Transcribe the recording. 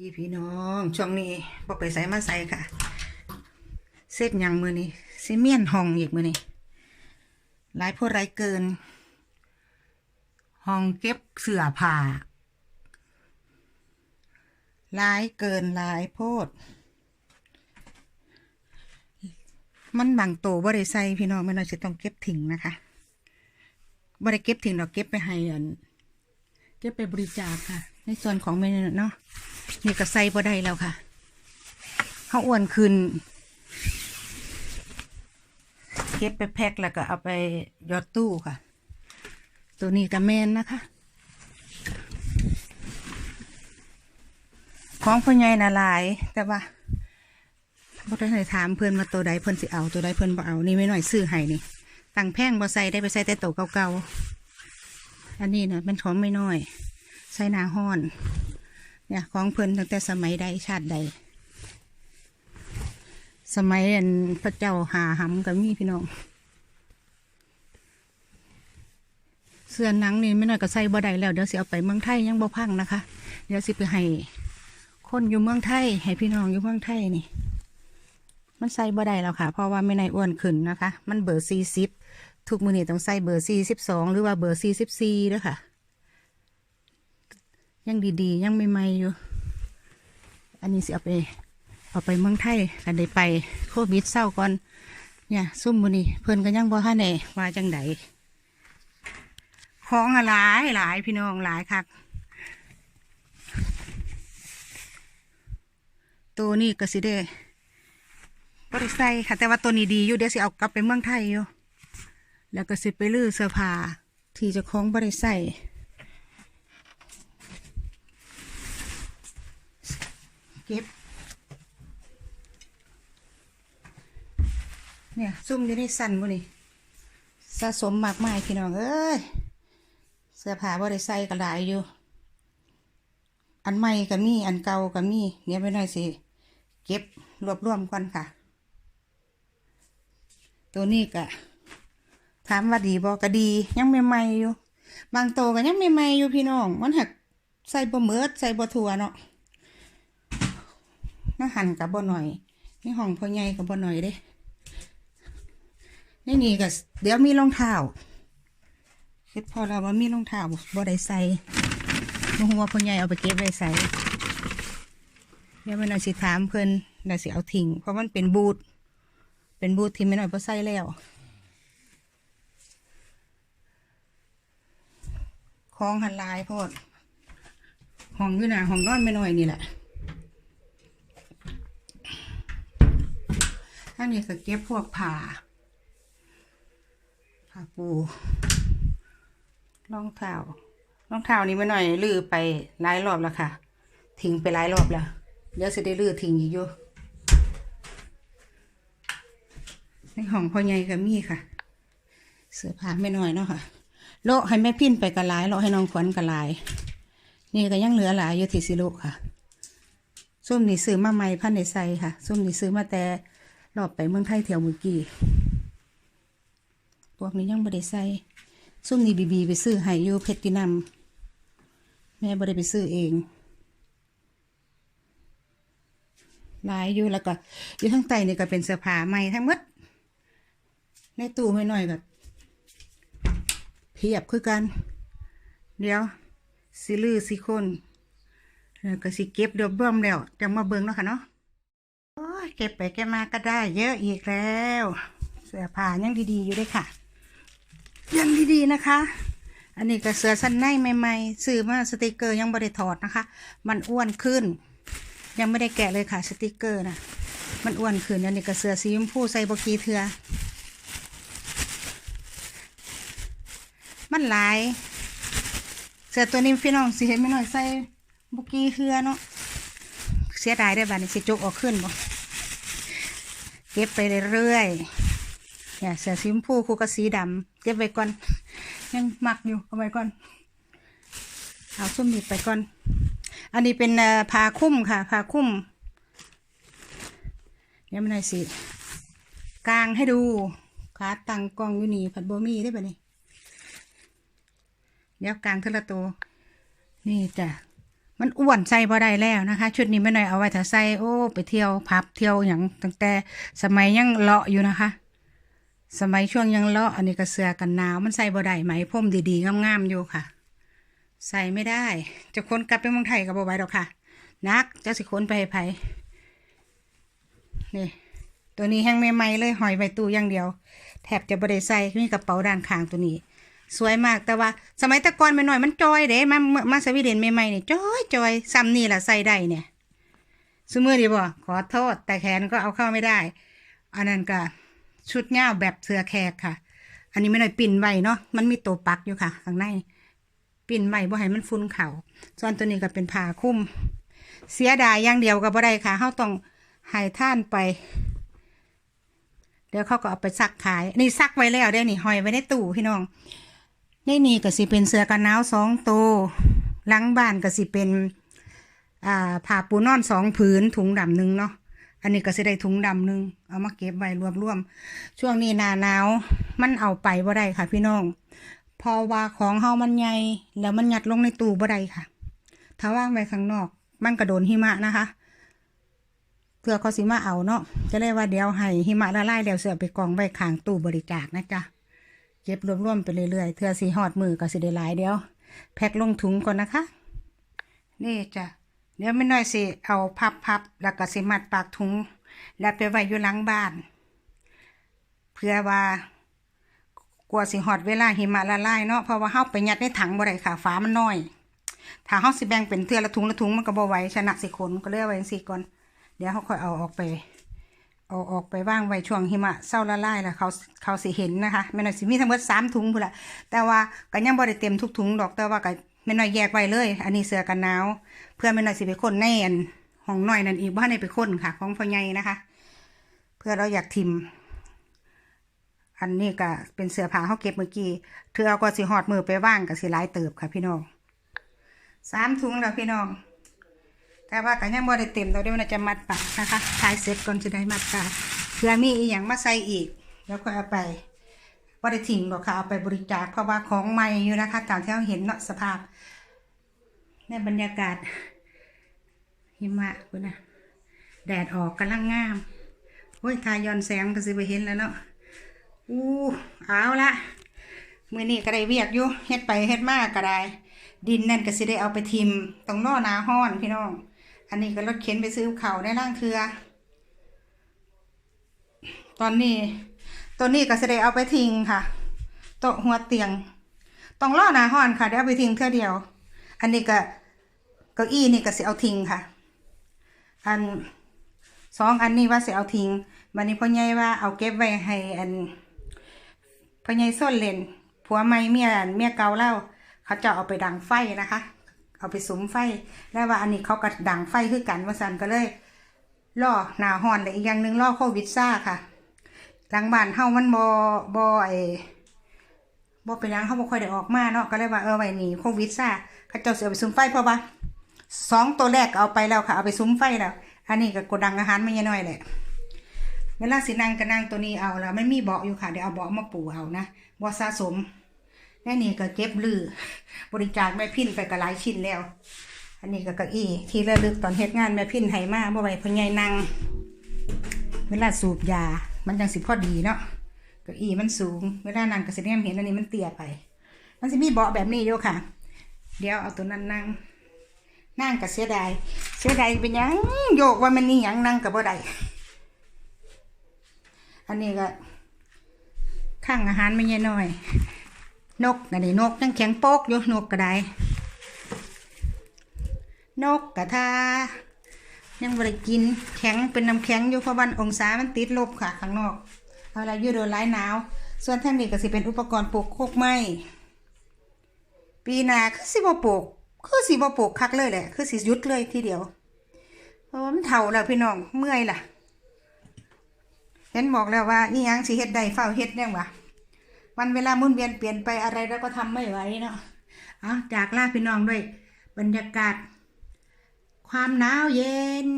พี่พี่น้องช่วงนี้บ่ไปใส่มาใส่ค่ะ เสร็จยังมือนี้ซิเมียนห้องอีกมือนี้หลายโพดหลายเกิน ห้องเก็บเสื้อผ้าหลายเกินหลายโพด มันบางโตบ่ได้ใส่พี่น้องม่น่าจะต้องเก็บทิ้งนะคะบ่ได้เก็บทิ้งเราเก็บไปให้อันเก็บไปบริจาคค่ะ ในส่วนของเมนเนาะ นี่ก็ใส่บ่ได้แล้วค่ะเขาอ้วนขึ้นเก็บไปแพ็คแล้วก็เอาไปยอดตู้ค่ะ ตัวนี้ก็แมนนะคะ ของพ่อใหญ่น่ะหลาย แต่ว่าบ่ได้ถามเพิ่อนมาตัวใดเพิ่อนสิเอาตัวใดเพิ่อนบ่เอานี่ไม่น้อยซื้อให้นี่ตั้งแพงบ่ใส่ได้ไปใส่แต่ตัวเก่าๆอันนี้เนะเป็นของไม่น้อย ใส่นาห้อน เนี่ยของเพิ่นตั้งแต่สมัยใดชาติใด สมัยอันพระเจ้าหาหำกับมีพี่น้อง เสื้อหนังนี่ไม่น้อยก็ใส่บ่ได้แล้วเดี๋ยวสิเอาไปเมืองไทยยังบ่พังนะคะ เดี๋ยวสิไปให้คนอยู่เมืองไทย ให้พี่น้องอยู่เมืองไทยนี่ มันใส่บ่ได้แล้วค่ะ เพราะว่าไม่นายอ้วนขึ้นนะคะ มันเบอร์สี่สิบทุกมือนี่ต้องใส่เบอร์สี่สิบสองหรือว่าเบอร์สี่สิบสี่ด้วยค่ะ ยังดีๆ ยังใหม่ๆอยู่ อันนี้สิเอาไป เอาไปเมืองไทยกันได้ไปโควิดเศร้าก่อน เนี่ยซุ่มมือนี่เพิ่นก็ยังบ่ทันได้ว่าจังไดของหลายหลายพี่น้องหลายคักตัวนี้ก็สิได้บริใส่ค่ะแต่ว่าตัวนี้ดีอยู่เดี๋ยวสิเอากลับไปเมืองไทยอยู่ แล้วก็สิไปลื้อเสื้อผ้าที่จะคล้องบริใส่ เก็บ เนี่ยซุ่มอยู่ในสันบ่นี่สะสมมากมายพี่น้องเอ้ยเสื้อผ้าบริใส่ก็หลายอยู่ อันใหม่ก็มีอันเก่าก็มีเดี๋ยวไปหน่อยสิ เก็บรวบรวมก่อนค่ะ ตัวนี้ก็ถามว่าดีบอก็ดี ยังใหม่ๆอยู่ บางตัวก็ยังใหม่ๆอยู่พี่น้อง มันหักใส่บ่เมิดใส่บ่ทั่วเนาะ น่าหันกับบ่หน่อยนี่ห้องพ่อใหญ่กับบ่หน่อยเด้นี่นี่ก็เดี๋ยวมีรองเท้าคิดพอแล้วว่ามีรองเท้าบ่ได้ใส่บ่ฮู้ว่าพ่อใหญ่เอาไปเก็บไว้ใส่เดี๋ยวไม่น่อยสิถามเพิ่นน่าสิเอาทิ้งเพราะมันเป็นบูทเป็นบูทที่ไม่น่อยพอใส่แล้วของหันลายโพดห้องอยู่น่ะห้องนอนไม่น้อยนี่แหละ ถ้านี่ก็เก็บพวกผ้าผ้าปูรองเท้ารองเท้านี่ไม่น้อยลื้อไปหลายรอบแล้วค่ะ ทิ้งไปหลายรอบแล้วเดี๋ยวสิได้ลื้อทิ้งอีกอยู่ในห้องพ่อใหญ่ก็มีค่ะ เสื้อผ้าไม่น้อยเนาะค่ะโลกให้แม่พินไปกระลายโลให้น้องขวัญกระลาย นี่ก็ยังเหลือหลายอยู่ที่สิโลค่ะส้มนี่ซื้อมาใหม่พันในใส่ค่ะส้มนี่ซื้อมาแต่ รอบไปเมืองไทยเที่ยวเมื่อกี้พวกนี้ยังไม่ได้ใส่ส้มนี่บีบีไปซื้อให้อยู่เพชรกินัมแม่ไม่ได้ไปซื้อเองหลายอยู่แล้วก็อยู่ทั้งใต้นี่ก็เป็นเสื้อผ้าใหม่ทั้งหมด ในตู้ไม่น้อยก็เพียบคือกัน เดี๋ยวสิลือสิคนแล้วก็สิเก็บเดี๋ยวเบิ่มแล้วจังมาเบิ่งเนาะค่ะเนาะ ยเก็บไปเก็บมาก็ได้เยอะอีกแล้ว เสื้อผ้ายังดีๆอยู่ด้วยค่ะ ยังดีๆนะคะ อันนี้ก็เสื้อสั้นในใหม่ๆซื้อมาสติกเกอร์ยังไม่ได้ถอดนะคะ มันอ้วนขึ้น ยังไม่ได้แกะเลยค่ะสติกเกอร์นะมันอ้วนขึ้นอันนี้ก็เสื้อสีชมพูใส่บกีเทือมันหลายเสื้อตัวนี้พี่น้องสิเห็นไม่น้อยใส่บกีเทือเนาะเสียดายได้บ้านี้สิจกออกขึ้นบ่ เก็บไปเรื่อยๆเนี่ยเสือสีชมพูคู่กับสีดำเก็บไว้ก่อน ยังหมักอยู่เอาไว้ก่อน เอาส้มนิดไปก่อน อันนี้เป็นเอ่อผ้าคุ้มค่ะผ้าคุ้มเดี๋ยมันหน่อยสิกลางให้ดูขาตั้งกล้องอยู่นี่ผัดบะหมี่ได้ปะนี่เดี๋ยวกลางเทละตัวนี่จ้ะ มันอ้วนใส่บ่ได้แล้วนะคะ ชุดนี้ไม่หน้อยเอาไว้ถ้าใส่โอ้ไปเที่ยวพับเที่ยวอย่างตั้งแต่สมัยยังเลาะอยู่นะคะ สมัยช่วงยังเลาะอันนี้ก็เสือกันหนาว มันใส่บ่ได้ไหมพรมดีๆงามๆอยู่ค่ะ ใส่ไม่ได้จะค้นกลับไปเมืองไทยกับบ่ไหวดอกค่ะ นักจะสิค้นไปให้ไผนี่ตัวนี้แห้งใหม่ๆเลยหอยใบตู้อย่างเดียว แทบจะบ่ได้ใส่มีกระเป๋าด้านข้างตัวนี้ สวยมากแต่ว่า สมัยตะกอนไปหน่อยมันจอยเด้มามามาสวีเดนใหม่ๆเนี่ยจอยจอยซ้ำนี่แหละใส่ได้เนี่ยสมือดีบ่ขอโทษ แต่แขนก็เอาเข้าไม่ได้ อันนั้นก็ชุดเงาแบบเสือแขกค่ะ อันนี้ไม่หน่อยปิ่นไว้เนาะมันมีตัวปักอยู่ค่ะข้างในปิ่นไว้บ่ให้มันฟุ้นเข่าส่วนตัวนี้ก็เป็นผ้าคลุมเสียดายอย่างเดียวก็บ่ได้ค่ะเขาต้องให้ท่านไปเดี๋ยวเขาก็เอาไปซักขาย นี่ซักไว้แล้วได้นี่หอยไว้ในตู้พี่น้อง ในนี่ก็สิเป็นเสื้อกันหนาวสองตัวหลังบ้านก็สิเป็นอ่าผ้าปูนอนสองผืนถุงดำหนึ่งเนาะอันนี้ก็สิได้ถุงดำหนึ่งเอามาเก็บไว้รวบรวม ช่วงนี้หนาหนาวมันเอาไปบ่ได้ค่ะ พี่น้องพอว่าของเฮามันใหญ่แล้วมันหยัดลงในตู้บ่ได้ค่ะ ถ้าว่างไว้ข้างนอกมันกระโดนหิมะนะคะเพื่อเขาสิมาเอาเนาะจะเลยว่าเดี๋ยวให้หิมะละลายแล้วเสือไปกองไว้ข้างตู้บริจาคนะจ๊ะ เก็บรวบรวมไปเรื่อยๆเทื่อสีหอดมือก็สิได้หลายเดียว แพ็คลงถุงก่อนนะคะ นี่จ้ะเดี๋ยวไม่น้อยสิเอาพับพับๆแล้วก็สิมัดปากถุง แล้วไปไว้อยู่หลังบ้าน เพื่อว่ากลัวสิหอดเวลาหิมะละลายเนาะเพราะว่าเฮาไปยัดในถังบ่ได้ค่ะฝามันน้อย ถ้าเฮาสิแบ่งเป็นเทื่อละถุงละถุงมันก็บ่ไหวชนะสิขนก็เลยเอาไว้จังซี่ก่อน เดี๋ยวเฮาค่อยเอาออกไป เอาออกไปว่างไว้ช่วงหิมะเศร้าละลายแล้วเขาเขาสิเห็นนะคะแม่น้อยสิมีทั้งหมดสามถุงพุ่นละแต่ว่าก็ยังบ่ได้เต็มทุกถุงดอกแต่ว่าก็แม่น้อยแยกไว้เลย อันนี้เสื้อกันหนาวเพื่อแม่น้อยสิไปคนแน่นห้องน้อยนั่นอีกบ้านในไปคนค่ะ ของพ่อใหญ่นะคะ เพื่อเราอยากทิม อันนี้ก็เป็นเสื้อผ้าเขาเก็บเมื่อกี้เธอเอาก็สิหอดมือไปว่างกับสิหลายเติบค่ะพี่น้องสามถุงแล้วพี่น้อง แต่ว่าก็ยังบ่ได้เต็มเราเดี๋ยวมันจะมัดปากนะคะทายเสร็จก่อนจะได้มัดปากเพื่อมีอีกอย่างมาใส่อีก แล้วก็เอาไปบ่ได้ทิ้งหรอกค่ะเอาไปบริจาคเพราะว่าของใหม่อยู่นะคะตามที่เราเห็นเนาะสภาพ ในบรรยากาศหิมะคุณนะแดดออกกำลังงามโอ้ยทายอนแสงก็สิไปเห็นแล้วเนาะอู้เอาละมือนี้ก็ได้เวียกอยู่เฮ็ดไปเฮ็ดมากก็ได้ ดินนั่นก็สิได้เอาไปทิมต้องรอหนาห้อนพี่น้อง อันนี้ก็รถเข็นไปซื้อเขาวในร่างเครือ ตอนนี้ ตัวนี้ก็สิได้เอาไปทิ้งค่ะโต๊ะหัวเตียง ต้องรอหนาห้อนค่ะเดี๋ยวเอาไปทิ้งเท่าเดียว อันนี้ก็เก้าอี้นี่ก็สิเอาทิ้งค่ะ อันสองอันนี้ว่าสิเอาทิ้งวันนี้พ่อใหญ่ว่าเอาเก็บไว้ให้อันพ่อใหญ่ส้นเล่นผัวใหม่เมียเมียเกาเล่าเขาจะเอาไปดังไฟนะคะ เอาไปสุมไฟ แล้วว่าอันนี้เขาก็ดังไฟคือกันว่าสันก็เลยล่อหนาหอนแต่อีกอย่างหนึ่งล่อโควิดซ่าค่ะ หลังบ้านเฮามันบอบอไอบ่เป็นหยังเขาบ่ค่อยได้ออกมาเนาะก็เลยว่าเออไว้นี่โควิดซ่าเขาเจ้าสิเอไปสุมไฟเพราะว่าสองตัวแรกเอาไปแล้วค่ะ เอาไปซุ้มไฟแล้ว อันนี้ก็กดดังอาหารไม่ยน้อยแหละเวลาสินั่งก็นั่งตัวนี้เอาแล้วไม่มีเบาะอยู่ค่ะเดี๋ยวเอาเบาะมาปูเอานะบ่สะสม แน่นี่ก็เก็บลือบริจาคแม่พินไปก็หลายชิ้นแล้ว อันนี้ก็เก้าอี้ที่ระลึกตอนเฮ็ดงานแม่พินให้มาบ่ไว้เพิ่นใหญ่นั่งเวลาสูบยา มันจังสิพอดีเนาะเก้าอี้มันสูง เวลานั่งก็สิแนมเห็นอันนี้มันเตี้ยไป มันสิมีเบาะแบบนี้อยู่ค่ะ เดี๋ยวเอาตัวนั้นนั่งนั่งกับเสียดายเสียดายเป็นยังโยกว่ามันนี่ยังนั่งกับบ่ได้อันนี้ก็ข้างอาหารไม่ใช่น้อย นกนั่นนี่นกยังแข็งโป๊กอยู่นกก็ได้ นกกระทายังบริกินแข็งเป็นน้ำแข็งอยู่เพราะวันองศามันติดลบค่ะข้างนอกเอาละอยู่โดนร้ายหนาว ส่วนท่านนี้ก็สิเป็นอุปกรณ์ปลูกโคกไม้ปีหนาคือสิบ่ปลูกคือสิบ่ปลูกคักเลยแหละคือสิหยุดเลยทีเดียวเพราะว่ามันเฒ่าแล้วพี่น้องเมื่อยล่ะเห็นบอกแล้วว่านี่ยังสิเฮ็ดได้เฝ้าเฮ็ดแน่วะ วันเวลาหมุนเวียนเปลี่ยนไปอะไรเราก็ทำไม่ไหวเนาะเอาจากลาพี่น้องด้วย บรรยากาศ ความหนาวเย็น